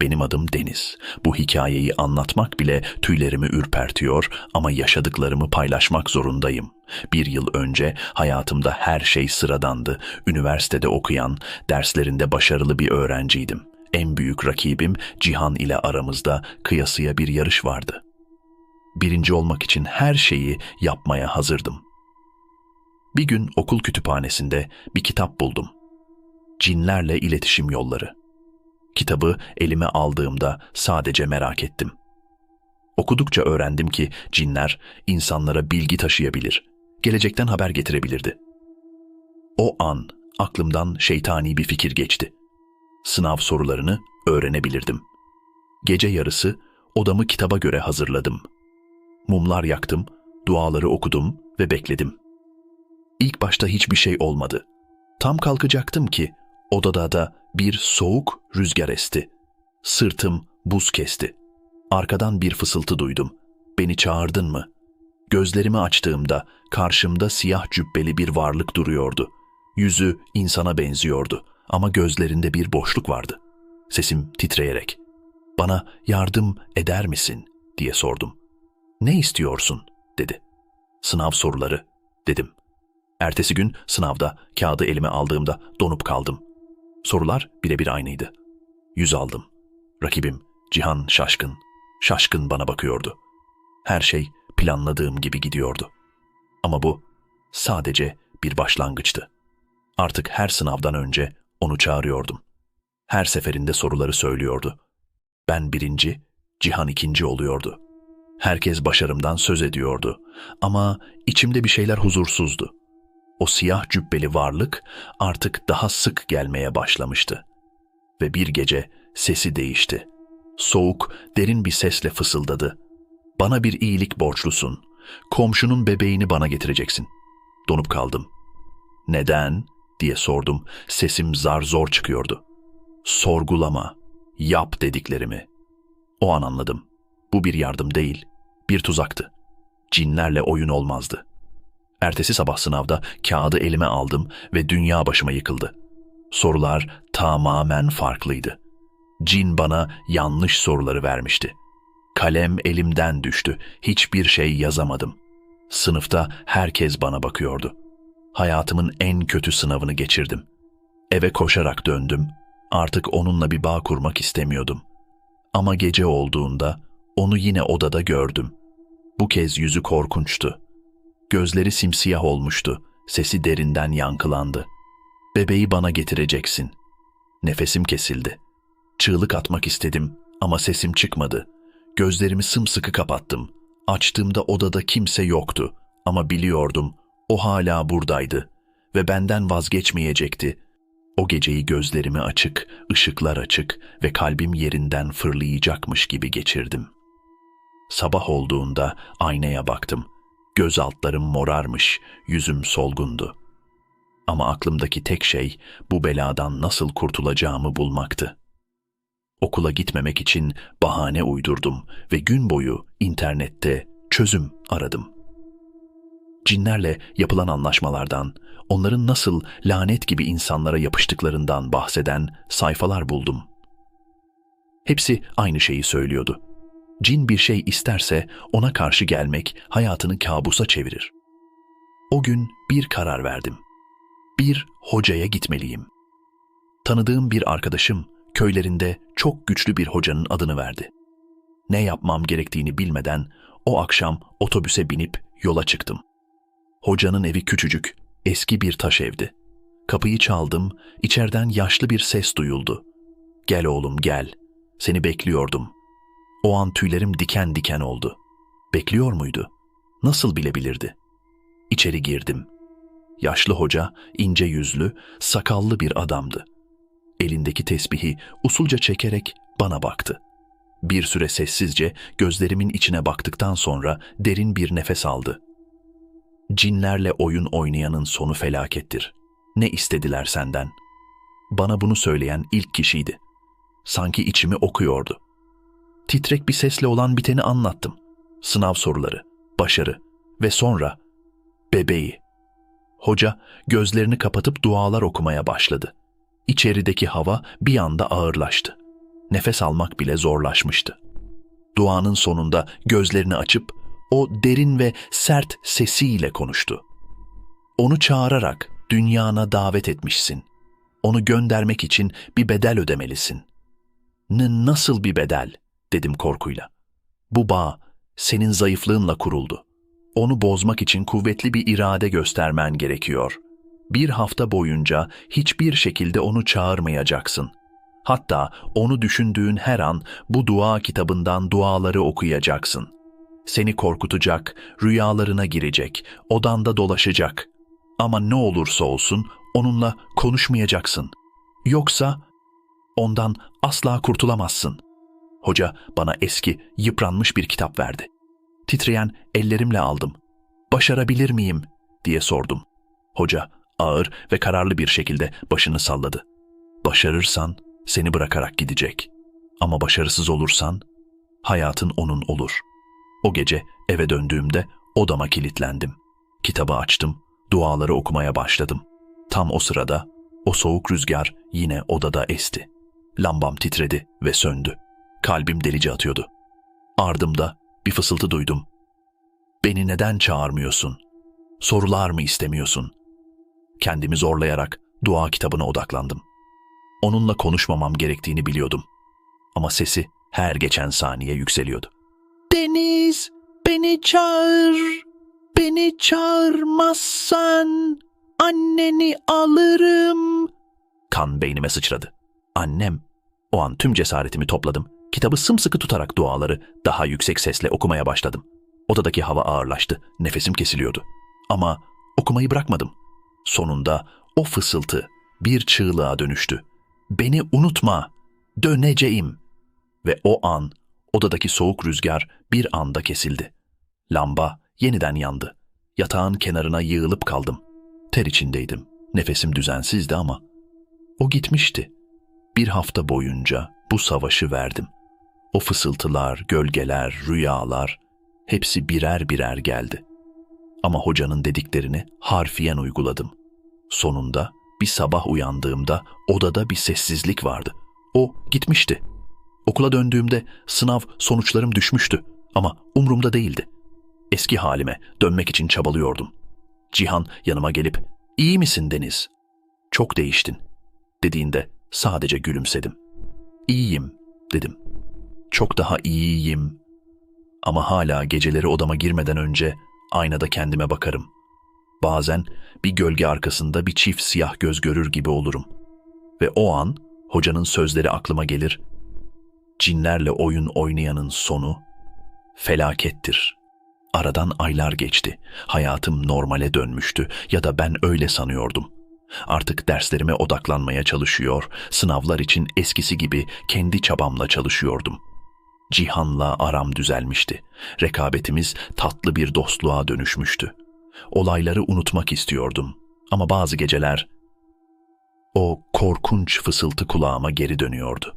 Benim adım Deniz. Bu hikayeyi anlatmak bile tüylerimi ürpertiyor ama yaşadıklarımı paylaşmak zorundayım. Bir yıl önce hayatımda her şey sıradandı. Üniversitede okuyan, derslerinde başarılı bir öğrenciydim. En büyük rakibim Cihan ile aramızda kıyasıya bir yarış vardı. Birinci olmak için her şeyi yapmaya hazırdım. Bir gün okul kütüphanesinde bir kitap buldum. Cinlerle İletişim Yolları. Kitabı elime aldığımda sadece merak ettim. Okudukça öğrendim ki cinler insanlara bilgi taşıyabilir, gelecekten haber getirebilirdi. O an aklımdan şeytani bir fikir geçti. Sınav sorularını öğrenebilirdim. Gece yarısı odamı kitaba göre hazırladım. Mumlar yaktım, duaları okudum ve bekledim. İlk başta hiçbir şey olmadı. Tam kalkacaktım ki odada da bir soğuk rüzgar esti. Sırtım buz kesti. Arkadan bir fısıltı duydum. Beni çağırdın mı? Gözlerimi açtığımda karşımda siyah cübbeli bir varlık duruyordu. Yüzü insana benziyordu ama gözlerinde bir boşluk vardı. Sesim titreyerek "Bana yardım eder misin?" diye sordum. "Ne istiyorsun?" dedi. "Sınav soruları." dedim. Ertesi gün sınavda kağıdı elime aldığımda donup kaldım. Sorular birebir aynıydı. Yüz aldım. Rakibim Cihan şaşkın. Şaşkın bana bakıyordu. Her şey planladığım gibi gidiyordu. Ama bu sadece bir başlangıçtı. Artık her sınavdan önce onu çağırıyordum. Her seferinde soruları söylüyordu. Ben birinci, Cihan ikinci oluyordu. Herkes başarımdan söz ediyordu. Ama içimde bir şeyler huzursuzdu. O siyah cübbeli varlık artık daha sık gelmeye başlamıştı. Ve bir gece sesi değişti. Soğuk, derin bir sesle fısıldadı. Bana bir iyilik borçlusun. Komşunun bebeğini bana getireceksin. Donup kaldım. Neden? diye sordum. Sesim zar zor çıkıyordu. Sorgulama, yap dediklerimi. O an anladım. Bu bir yardım değil, bir tuzaktı. Cinlerle oyun olmazdı. Ertesi sabah sınavda kağıdı elime aldım ve dünya başıma yıkıldı. Sorular tamamen farklıydı. Cin bana yanlış soruları vermişti. Kalem elimden düştü. Hiçbir şey yazamadım. Sınıfta herkes bana bakıyordu. Hayatımın en kötü sınavını geçirdim. Eve koşarak döndüm. Artık onunla bir bağ kurmak istemiyordum. Ama gece olduğunda onu yine odada gördüm. Bu kez yüzü korkunçtu. Gözleri simsiyah olmuştu. Sesi derinden yankılandı. Bebeği bana getireceksin. Nefesim kesildi. Çığlık atmak istedim ama sesim çıkmadı. Gözlerimi sımsıkı kapattım. Açtığımda odada kimse yoktu ama biliyordum o hala buradaydı ve benden vazgeçmeyecekti. O geceyi gözlerimi açık, ışıklar açık ve kalbim yerinden fırlayacakmış gibi geçirdim. Sabah olduğunda aynaya baktım. Göz altlarım morarmış, yüzüm solgundu. Ama aklımdaki tek şey bu beladan nasıl kurtulacağımı bulmaktı. Okula gitmemek için bahane uydurdum ve gün boyu internette çözüm aradım. Cinlerle yapılan anlaşmalardan, onların nasıl lanet gibi insanlara yapıştıklarından bahseden sayfalar buldum. Hepsi aynı şeyi söylüyordu. Cin bir şey isterse ona karşı gelmek hayatını kabusa çevirir. O gün bir karar verdim. Bir hocaya gitmeliyim. Tanıdığım bir arkadaşım köylerinde çok güçlü bir hocanın adını verdi. Ne yapmam gerektiğini bilmeden o akşam otobüse binip yola çıktım. Hocanın evi küçücük, eski bir taş evdi. Kapıyı çaldım, içeriden yaşlı bir ses duyuldu. Gel oğlum gel, seni bekliyordum. O an tüylerim diken diken oldu. Bekliyor muydu? Nasıl bilebilirdi? İçeri girdim. Yaşlı hoca, ince yüzlü, sakallı bir adamdı. Elindeki tesbihi usulca çekerek bana baktı. Bir süre sessizce gözlerimin içine baktıktan sonra derin bir nefes aldı. Cinlerle oyun oynayanın sonu felakettir. Ne istediler senden? Bana bunu söyleyen ilk kişiydi. Sanki içimi okuyordu. Titrek bir sesle olan biteni anlattım. Sınav soruları, başarı ve sonra bebeği. Hoca gözlerini kapatıp dualar okumaya başladı. İçerideki hava bir anda ağırlaştı. nefes almak bile zorlaşmıştı. Duanın sonunda gözlerini açıp o derin ve sert sesiyle konuştu. Onu çağırarak dünyana davet etmişsin. Onu göndermek için bir bedel ödemelisin. N nasıl bir bedel? Dedim korkuyla. Bu bağ senin zayıflığınla kuruldu. Onu bozmak için kuvvetli bir irade göstermen gerekiyor. Bir hafta boyunca hiçbir şekilde onu çağırmayacaksın. Hatta onu düşündüğün her an bu dua kitabından duaları okuyacaksın. Seni korkutacak, rüyalarına girecek, odanda dolaşacak. Ama ne olursa olsun onunla konuşmayacaksın. Yoksa ondan asla kurtulamazsın. Hoca bana eski, yıpranmış bir kitap verdi. Titreyen ellerimle aldım. Başarabilir miyim diye sordum. Hoca ağır ve kararlı bir şekilde başını salladı. Başarırsan seni bırakarak gidecek. Ama başarısız olursan hayatın onun olur. O gece eve döndüğümde odama kilitlendim. Kitabı açtım, duaları okumaya başladım. Tam o sırada o soğuk rüzgar yine odada esti. Lambam titredi ve söndü. Kalbim delice atıyordu. Ardımda bir fısıltı duydum. Beni neden çağırmıyorsun? Sorular mı istemiyorsun? Kendimi zorlayarak dua kitabına odaklandım. Onunla konuşmamam gerektiğini biliyordum. Ama sesi her geçen saniye yükseliyordu. Deniz, beni çağır. Beni çağırmazsan anneni alırım. Kan beynime sıçradı. Annem. O an tüm cesaretimi topladım. Kitabı sımsıkı tutarak duaları daha yüksek sesle okumaya başladım. Odadaki hava ağırlaştı. Nefesim kesiliyordu. Ama okumayı bırakmadım. Sonunda o fısıltı bir çığlığa dönüştü. Beni unutma, döneceğim. Ve o an odadaki soğuk rüzgar bir anda kesildi. Lamba yeniden yandı. Yatağın kenarına yığılıp kaldım. Ter içindeydim. Nefesim düzensizdi ama o gitmişti. Bir hafta boyunca bu savaşı verdim. O fısıltılar, gölgeler, rüyalar hepsi birer birer geldi. Ama hocanın dediklerini harfiyen uyguladım. Sonunda bir sabah uyandığımda odada bir sessizlik vardı. O gitmişti. Okula döndüğümde sınav sonuçlarım düşmüştü ama umrumda değildi. Eski halime dönmek için çabalıyordum. Cihan yanıma gelip "İyi misin Deniz? Çok değiştin." dediğinde sadece gülümsedim. "İyiyim." dedim. "Çok daha iyiyim." Ama hala geceleri odama girmeden önce aynada kendime bakarım. Bazen bir gölge arkasında bir çift siyah göz görür gibi olurum. Ve o an hocanın sözleri aklıma gelir. Cinlerle oyun oynayanın sonu felakettir. Aradan aylar geçti. Hayatım normale dönmüştü ya da ben öyle sanıyordum. Artık derslerime odaklanmaya çalışıyor, sınavlar için eskisi gibi kendi çabamla çalışıyordum. Cihan'la aram düzelmişti. Rekabetimiz tatlı bir dostluğa dönüşmüştü. Olayları unutmak istiyordum. Ama bazı geceler o korkunç fısıltı kulağıma geri dönüyordu.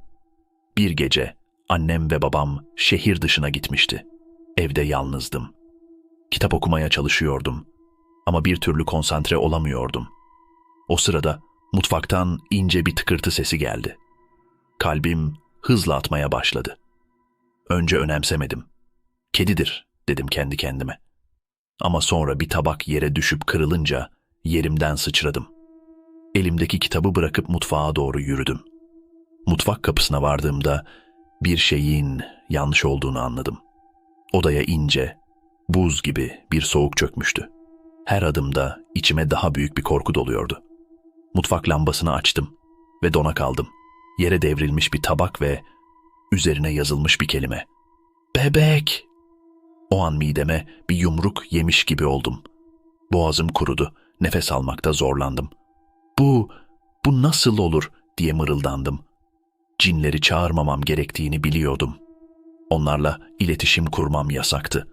Bir gece annem ve babam şehir dışına gitmişti. Evde yalnızdım. Kitap okumaya çalışıyordum ama bir türlü konsantre olamıyordum. O sırada mutfaktan ince bir tıkırtı sesi geldi. Kalbim hızla atmaya başladı. Önce önemsemedim. Kedidir dedim kendi kendime. Ama sonra bir tabak yere düşüp kırılınca yerimden sıçradım. Elimdeki kitabı bırakıp mutfağa doğru yürüdüm. Mutfak kapısına vardığımda bir şeyin yanlış olduğunu anladım. Odaya ince, buz gibi bir soğuk çökmüştü. Her adımda içime daha büyük bir korku doluyordu. Mutfak lambasını açtım ve dona kaldım. Yere devrilmiş bir tabak ve üzerine yazılmış bir kelime. Bebek! O an mideme bir yumruk yemiş gibi oldum. Boğazım kurudu, nefes almakta zorlandım. Bu, bu nasıl olur diye mırıldandım. Cinleri çağırmamam gerektiğini biliyordum. Onlarla iletişim kurmam yasaktı.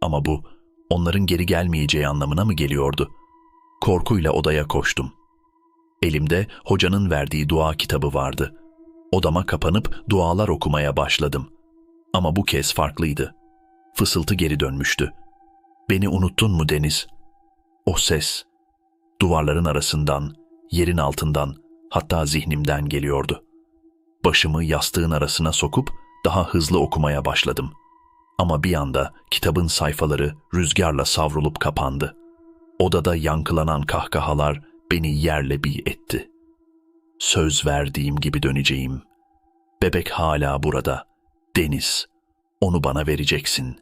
Ama bu, onların geri gelmeyeceği anlamına mı geliyordu? Korkuyla odaya koştum. Elimde hocanın verdiği dua kitabı vardı. Odama kapanıp dualar okumaya başladım. Ama bu kez farklıydı. Fısıltı geri dönmüştü. Beni unuttun mu Deniz? O ses, duvarların arasından, yerin altından, hatta zihnimden geliyordu. Başımı yastığın arasına sokup daha hızlı okumaya başladım. Ama bir anda kitabın sayfaları rüzgarla savrulup kapandı. Odada yankılanan kahkahalar beni yerle bir etti.'' Söz verdiğim gibi döneceğim. Bebek hala burada. Deniz, onu bana vereceksin.